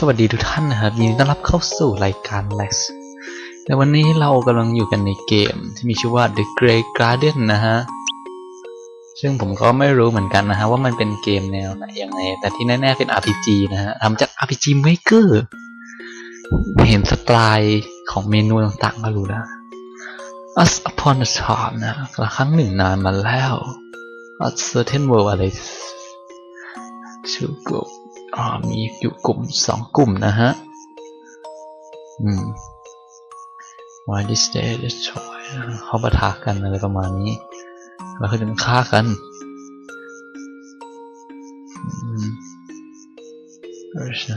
สวัสดีทุกท่านนะครับ ยินดีต้อนรับเข้าสู่รายการ Lex ในวันนี้เรากำลังอยู่กันในเกมที่มีชื่อว่า The Grey Garden นะฮะ ซึ่งผมก็ไม่รู้เหมือนกันนะฮะ ว่ามันเป็นเกมแนวไหนยังไง แต่ที่แน่ๆเป็น RPG นะฮะทำจาก RPG Maker เห็นสไตล์ของเมนูต่างๆก็รู้แล้ว Us upon a time นะกระครั้งหนึ่งนานมาแล้ว A certain world อะไรชื่อกลุ่ มอ่ามีอยู่กลุ่มสองกลุ่มนะฮะ อืม Why this day destroy เขาปะทะกันอะไรประมาณนี้ แล้วเขาถึงฆ่ากันอืมออใช่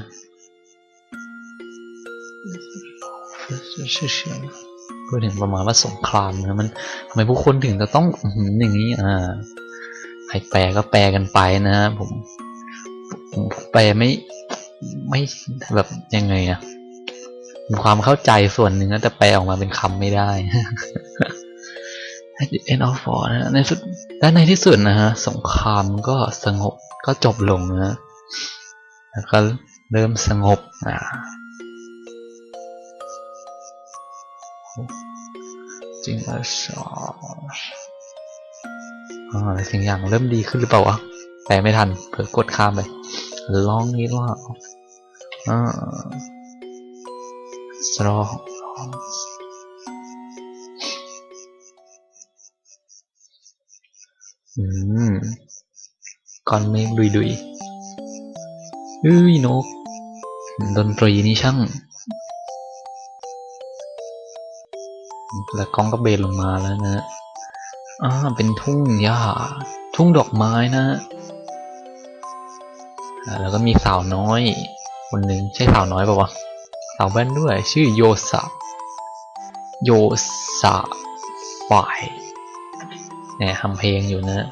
ชื่อเชื่อพูดถึงประมาณว่าสงครามนะมันทำไมผู้คนถึงจะต้องอย่างนี้อ่าใครแปลก็แปลกันไปนะฮะผมผม แปลไม่ไม่แบบยังไงอะความเข้าใจส่วนหนึ่งนะแต่แปลออกมาเป็นคำไม่ได้ At the end of war นะในสุดและในที่สุดนะฮะ สงครามก็สงบก็จบลงนะแล้วก็เริ่มสงบอ่าจริงแล้วชออ่าอะไรสิ่งอย่างเริ่มดีขึ้นหรือเปล่าวะ แปลไม่ทันเผลอกดข้ามไป long it long อ่า strong อืมก้อนเมฆดุยดุยเฮ้ยนก ดนตรีนี่ช่าง แล้วกล้องก็เบนลงมาแล้วนะอ่าเป็นทุ่งหญ้า ทุ่งดอกไม้นะ แล้วก็มีสาวน้อย คนหนึ่งใช่สาวน้อยป่าวะสาวแว่นด้วย ชื่อโยสะโยสะฝ่ายเนี่ยทำเพลงอยู่นะ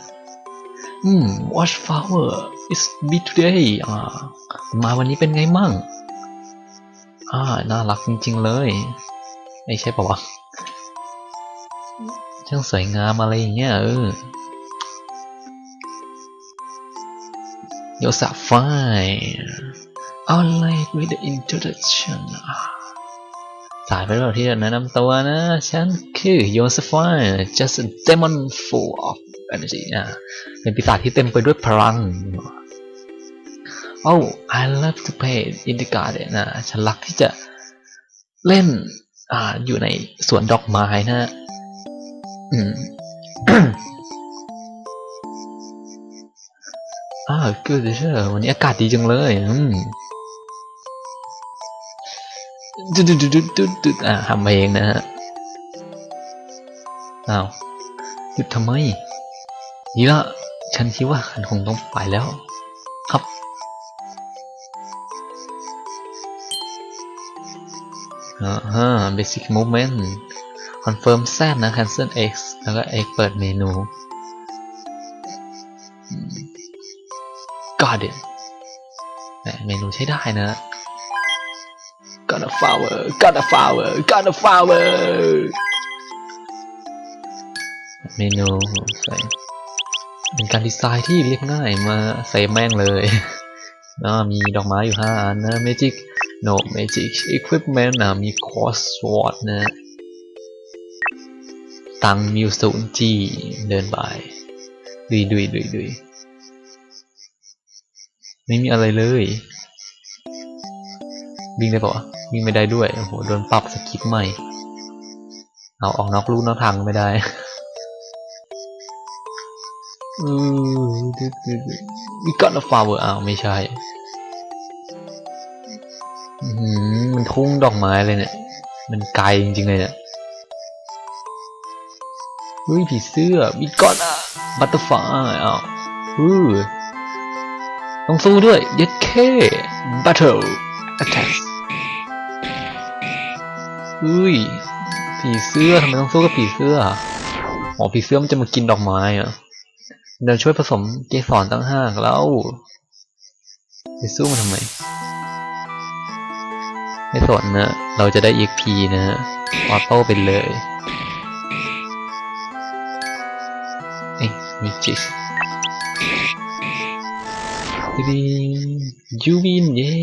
อืม watch flower is be today อ่ามาวันนี้เป็นไงมั่ง อ่า น่ารักจริง ๆ เลย ไม่ใช่ป่าวะช่างสวยงามอะไรอย่างเงี้ยเออ โยสะไฟ I like with the introduction สายไปแล้วที่จะแนะนำตัวนะ ฉันคือโยสฟาย just a demon full of energy อะเป็นปีศาจที่เต็มไปด้วยพลัง Oh I love to play in the garden นะฉันรักที่จะเล่นอ่าอยู่ในสวนดอกไม้นะอืม อ่าเกิดเชอวันนี้อากาศดีจังเลยอืมดุดดุดดุดดุดุดอ่าทำเองนะฮะอ้าวหยุดทำไมนี่ละฉันคิดว่าฉันคงต้องไปแล้ว ครับ อ่าฮะ basic movement confirm Z นะ cancel X แล้วก็ X เปิดเมนู garden เมนูใช้ได้นะ got a flower got a flower got a flower เมนูใส่เป็นการดีไซน์ที่เรียบง่ายมาใส่แม่งเลยนะมีดอกไม้อยู่ห้าอันนะ magic no magic equipment นะมี cross sword นะ ตังมิวศูนจีเดินไปดุยดุยดุยดุย ไม่มีอะไรเลยวิ่งได้ปะวะวิ่งไม่ได้ด้วย โอ้โห โดนปรับสกิปใหม่ เอาออกนอกลู่นอกทางไม่ได้อือวิกอตฟาเวอร์อ้าวไม่ใช่มันทุ่งดอกไม้เลยเนี่ย มันไกลจริงๆเลยเนี่ยเฮ้ยผีเสื้อมีก้อนอะบัตเตอร์ฟลายอ้าวฮือ ต้องสู้ด้วยย็ดเคบัตเทิลแอตแทกเฮ้ย ผีเสื้อทำไมต้องสู้กับผีเสื้ออ๋อผีเสื้อมันจะมากินดอกไม้อะเดี๋ยวช่วยผสมเกสรตั้งห้างแล้วไปสู้มันทำไมไม่สนนะเราจะได้ EXP นะฮะออโต้ไปเลยเอ้ยมีจิส ดียูวินเย่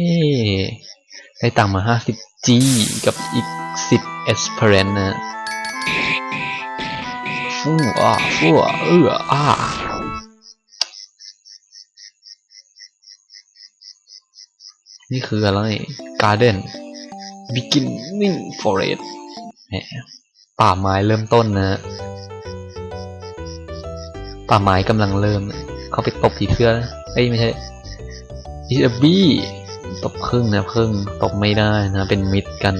ได้ตังค์มา 50G กับอีก 10 e x p e r i e n นะฟูอะฟูอะเอออะนี่คืออะไร Garden Beginning Forest ป่าไม้เริ่มต้นนะ ป่าไม้กำลังเริ่ม เขาไปตบผีเสื้อเอ้ยไม่ใช่ อีเอบี้ตบครึ่งนะครึ่งตบไม่ได้นะเป็นมิดกัน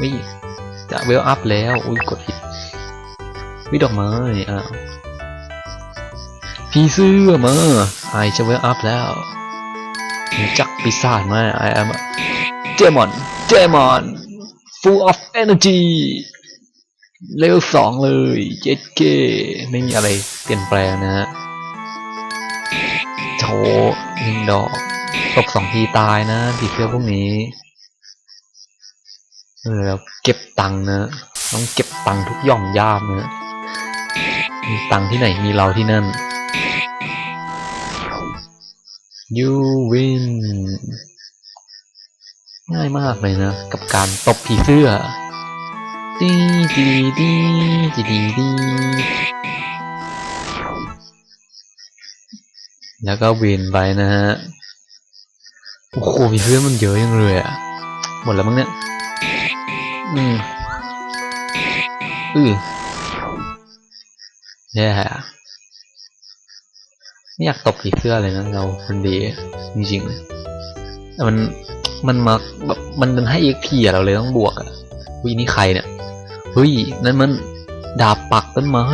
วิจะเวลอัพแล้ว อุ้ยกดผิดวิดอกไม้อ้าวผีเสื้อมาไอจะเวลอัพแล้วจักปีศาจไหมไอแอมเจมอน เจมอน full of energy เลเวลสองเลยเจ็ดเกไม่มีอะไรเปลี่ยนแปลงนะฮะ โชว์หนึ่งดอกตกสองทีตายนะผีเสื้อพวกนี้เออแล้วเก็บตังค์นะต้องเก็บตังค์ทุกย่อมย่ามนะมีตังค์ที่ไหนมีเราที่นั่น you win ง่ายมากเลยนะ กับการตบผีเสื้อดีดีดีดีดีดี แล้วก็วินไปนะฮะ โอ้โหมีเพื่อนมันเยอะยังเลยอะ หมดแล้วมั้งเนี่ย อืมอือแย่ไม่อยากตบผีเสื้อเลยนะเราคนดีจริงๆเลยแต่มันมันมาแบบมันมันให้เอ็กพีเราเลยต้องบวกอะวินี่ใครเนี่ยเฮ้ยนั่นมันดาบปักต้นไม้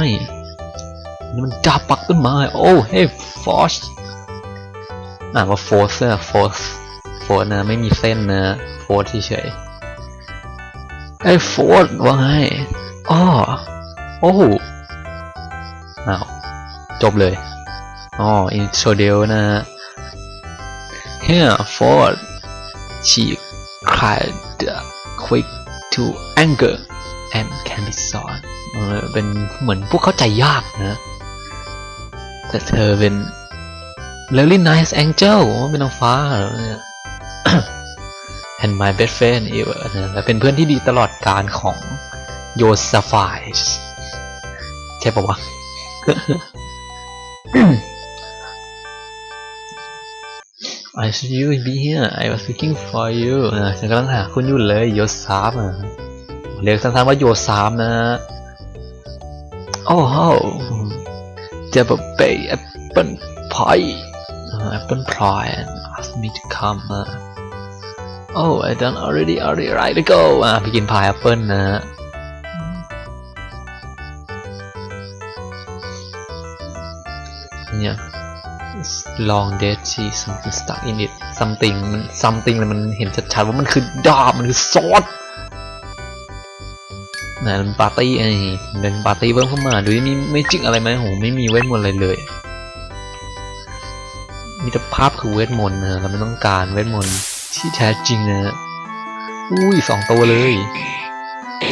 นี่มันดาบปักต้นไม้โอ้เฮ้ยฟอสอ่านว่าโฟสอะโฟสโฟสนะไม่มีเส้นนะโฟสเฉยไอ้โฟสว่าไงอ้อโอ้อ้าวจบเลยอ๋ออินโทรเดียวนะเฮียโฟส she cried quick to anger and can be solved เออเป็นเหมือนพวกเข้าใจยากนะ แต่เธอเป็น really nice angel เป็นนางฟ้าเหรอเนี่ย and my best friend ever นะและเป็นเพื่อนที่ดีตลอดการของโยซาฟายใช่ปะวะ I see you be here I was looking for you นะฉันกำลังหาคุณอยู่เลยโยซาฟอะเรียกสั้นๆว่าโยซาฟนะโอ้โห จะแบบไปแอปเปิลพายแอปเปิลพาย and ask me to come อะ Oh I done already already right to go อะไปกินพายแอปเปิลนะเนี่ย long dead see something stuck in it something มัน something มันเห็นชัดๆว่ามันคือดาบมันคือซอส นะมันปาร์ตี้ไอ้เดินปาร์ตี้เพิ่มเข้ามา ดูนี่ไม่จิกอะไรไหมโหไม่มีเวทมนต์อะไรเลย มีแต่ภาพคือเวทมนต์นะเราไม่ต้องการเวทมนต์ที่แท้จริงนะอุ้ยสองตัวเลย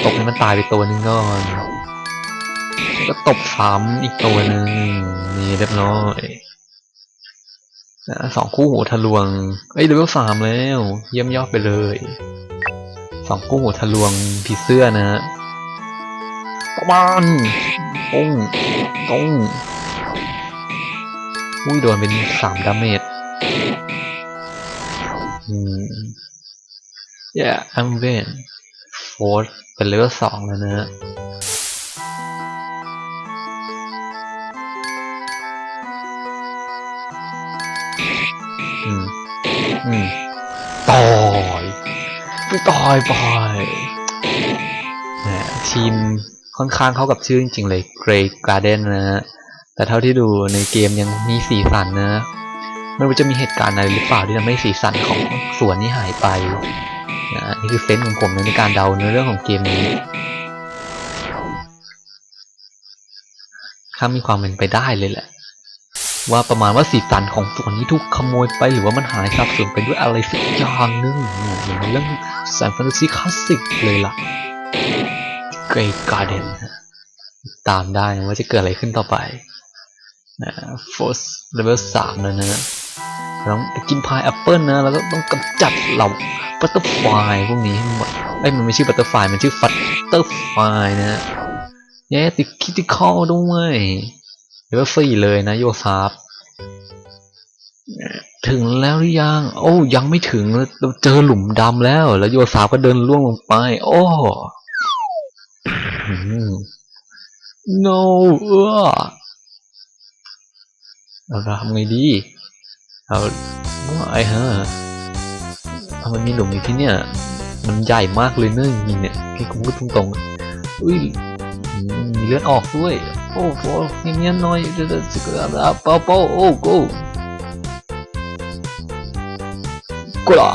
ตกให้มันตายไปตัวหนึงก่อนก็ตบซ้ำอีกตัวหนึ่งนี่เรียบร้อยนะสองคู่หูทะลวง เอ้ยเลเวลสามแล้ว เยี่ยมยอดไปเลย สองคู่หูทะลวงผีเสื้อนะประ มาณปุ้งปุ้งอุ้ยโดนเป็นสามดาเมจอืม yeah I'm win fourth เป็นเลเวลสองแล้วนะอืม อืมตายไปตายไปแหมทีม ค่อนข้างเข้ากับชื่อจริงๆเลย Grey Garden นะฮะแต่เท่าที่ดูในเกมยังมีสีสันนะไม่รู้จะมีเหตุการณ์อะไรหรือเปล่าที่ทำให้สีสันของสวนนี้หายไปนะนี่คือเซนส์ของผมในการเดาเนื้อเรื่องของเกมนี้ข้ามีความเป็นไปได้เลยแหละ ว่าประมาณว่าสีสันของสวนนี้ถูกขโมยไปหรือว่ามันหายสับสนไปด้วยอะไรสักอย่างหนึงเนี่ยเหมือนเรื่องแสนแฟนตาซีคลาสสิกเลยล่ะ Great Garden ตามได้ว่าจะเกิดอะไรขึ้นต่อไปนะโฟสเลเวลสามแล้วนะต้องกินพายแอปเปิลนะแล้วก็ต้องกำจัดเหล่าบัตเตอร์ฟลายพวกนี้ให้หมดไอ้ยมันไม่ชื่อบัตเตอร์ฟลายมันชื่อฟัตเตอร์ฟลายนะฮะเย้ติดคิติคอลด้วยเลเวลสี่เลยนะโยซาฟถึงแล้วหรือยัง โอ้ยังไม่ถึงเราเจอหลุมดำแล้ว แล้วโยซาฟก็เดินล่วงลงไป โอ้ no เออเราทำไงดี เราว่าไอ้ฮะเอามันมีหลุมอยู่ที่เนี่ย มันใหญ่มากเลยเนอะจริงเนี่ยพี่กูพูดตรงๆอุ้ยมีเลือดออกด้วย โอ้โหเงี้ยหน่อยเดี๋ยวๆสิกระดาเปาเปาโอ้โกูกูล่ะ